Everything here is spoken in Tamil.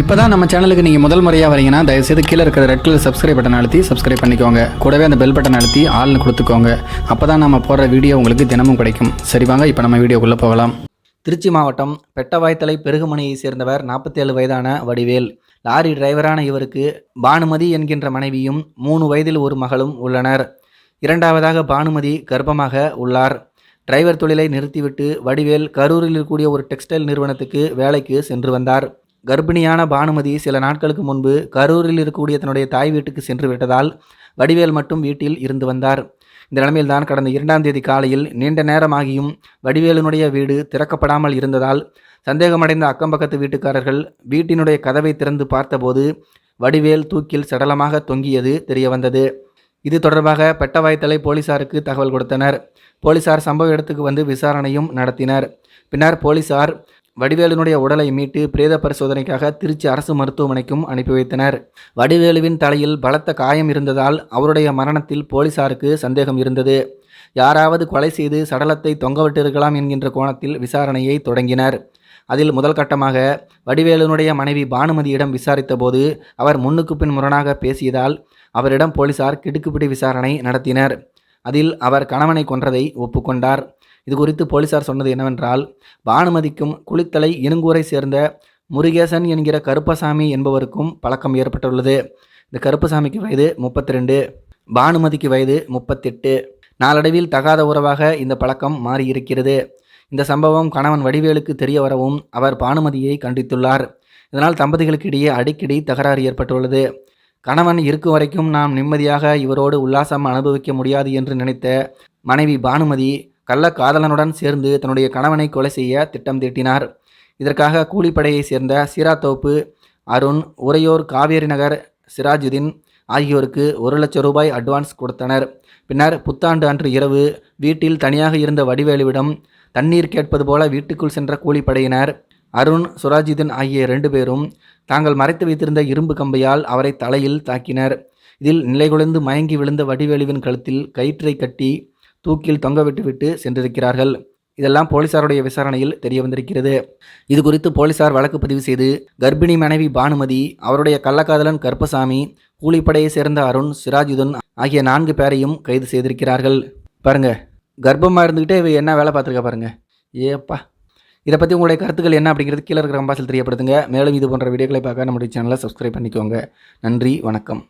இப்போ தான் நம்ம சேனலுக்கு நீங்கள் முதல் முறையாக வரீங்கன்னா தயவுசெய்து கீழே இருக்கிற ரெட் கலர் சப்ஸ்கிரைப் பட்டன் அழுத்தி சப்ஸ்கிரைப் பண்ணிக்கோங்க. கூடவே அந்த பெல் பட்டன் அழுத்தி ஆள்னு கொடுத்துக்கோங்க. அப்போ தான் நம்ம போடுற வீடியோ உங்களுக்கு தினமும் கிடைக்கும். சரி வாங்க இப்போ நம்ம வீடியோக்குள்ளே போகலாம். திருச்சி மாவட்டம் பெட்டவாய்த்தலை பெருகுமணியை சேர்ந்தவர் நாற்பத்தேழு வயதான வடிவேல். லாரி டிரைவரான இவருக்கு பானுமதி என்கின்ற மனைவியும் மூணு வயதில் ஒரு மகளும் உள்ளனர். இரண்டாவதாக பானுமதி கர்ப்பமாக உள்ளார். டிரைவர் தொழிலை நிறுத்திவிட்டு வடிவேல் கரூரில் இருக்கக்கூடிய ஒரு டெக்ஸ்டைல் நிறுவனத்துக்கு வேலைக்கு சென்று வந்தார். கர்ப்பிணியான பானுமதி சில நாட்களுக்கு முன்பு கரூரில் இருக்கக்கூடிய தன்னுடைய தாய் வீட்டுக்கு சென்று விட்டதால் வடிவேல் மட்டும் வீட்டில் இருந்து வந்தார். இந்த நிலைமையில்தான் கடந்த இரண்டாம் தேதி காலையில் நீண்ட நேரமாகியும் வடிவேலுனுடைய வீடு திறக்கப்படாமல் இருந்ததால் சந்தேகமடைந்த அக்கம்பக்கத்து வீட்டுக்காரர்கள் வீட்டினுடைய கதவை திறந்து பார்த்தபோது வடிவேல் தூக்கில் சடலமாக தொங்கியது தெரிய வந்தது இது தொடர்பாக பெட்டவாய்த்தலை போலீசாருக்கு தகவல் கொடுத்தனர். போலீசார் சம்பவ இடத்துக்கு வந்து விசாரணையும் நடத்தினர். பின்னர் போலீசார் வடிவேலுனுடைய உடலை மீட்டு பிரேத பரிசோதனைக்காக திருச்சி அரசு மருத்துவமனைக்கும் அனுப்பி வைத்தனர். வடிவேலுவின் தலையில் பலத்த காயம் இருந்ததால் அவருடைய மரணத்தில் போலீசாருக்கு சந்தேகம் இருந்தது. யாராவது கொலை செய்து சடலத்தை தொங்கவிட்டிருக்கலாம் என்கின்ற கோணத்தில் விசாரணையை தொடங்கினர். அதில் முதல் கட்டமாக வடிவேலுனுடைய மனைவி பானுமதியிடம் விசாரித்தபோது அவர் முன்னுக்கு பின் முரணாக பேசியதால் அவரிடம் போலீசார் கிடுக்குப்பிடி விசாரணை நடத்தினர். அதில் அவர் கணவனை கொன்றதை ஒப்புக்கொண்டார். இது குறித்து போலீசார் சொன்னது என்னவென்றால் பானுமதிக்கும் குளித்தலை இனுங்கூரை சேர்ந்த முருகேசன் என்கிற கருப்பசாமி என்பவருக்கும் பழக்கம் ஏற்பட்டுள்ளது. இந்த கருப்பசாமிக்கு வயது முப்பத்தி ரெண்டு பானுமதிக்கு வயது முப்பத்தெட்டு. நாளடைவில் தகாத உறவாக இந்த பழக்கம் மாறியிருக்கிறது. இந்த சம்பவம் கணவன் வடிவேலுக்கு தெரிய வரவும் அவர் பானுமதியை கண்டித்துள்ளார். இதனால் தம்பதிகளுக்கு இடையே அடிக்கடி தகராறு ஏற்பட்டுள்ளது. கணவன் இருக்கும் வரைக்கும் நாம் நிம்மதியாக இவரோடு உல்லாசம் அனுபவிக்க முடியாது என்று நினைத்த மனைவி பானுமதி கள்ளக்காதலனுடன் சேர்ந்து தன்னுடைய கணவனை கொலை செய்ய திட்டம் தீட்டினார். இதற்காக கூலிப்படையைச் சேர்ந்த சீராத்தோப்பு அருண் உறையோர் காவேரி நகர் சிராஜுதீன் ஆகியோருக்கு ஒரு லட்சம் ரூபாய் அட்வான்ஸ் கொடுத்தனர். பின்னர் புத்தாண்டு அன்று இரவு வீட்டில் தனியாக இருந்த வடிவேலுவிடம் தண்ணீர் கேட்பது போல வீட்டுக்குள் சென்ற கூலிப்படையினர் அருண் சுராஜிதன் ஆகிய இரண்டு பேரும் தாங்கள் மறைத்து வைத்திருந்த இரும்பு கம்பையால் அவரை தலையில் தாக்கினர். இதில் நிலைகுலைந்து மயங்கி விழுந்த வடிவேலுவின் கழுத்தில் கயிற்றை கட்டி தூக்கில் தொங்கவிட்டுவிட்டு சென்றிருக்கிறார்கள். இதெல்லாம் போலீசாருடைய விசாரணையில் தெரிய வந்திருக்கிறது. இது குறித்து போலீசார் வழக்கு பதிவு செய்து கர்ப்பிணி மனைவி பானுமதி அவருடைய கள்ளக்காதலன் கருப்பசாமி கூலிப்படையை சேர்ந்த அருண் சிராஜுதன் ஆகிய நான்கு பேரையும் கைது செய்திருக்கிறார்கள். பாருங்க கர்ப்பமாக இருந்துக்கிட்டே இவ என்ன வேலை பார்த்துருக்கா பாருங்க. ஏப்பா. இதை பற்றி உங்களுடைய கருத்துக்கள் என்ன அப்படிங்கிறது கீழே இருக்கிற கம்பாசில் தெரியப்படுத்துங்க. மேலும் இது போன்ற வீடியோக்களை பார்க்க நம்முடைய சேனலை சப்ஸ்கிரைப் பண்ணிக்கோங்க. நன்றி வணக்கம்.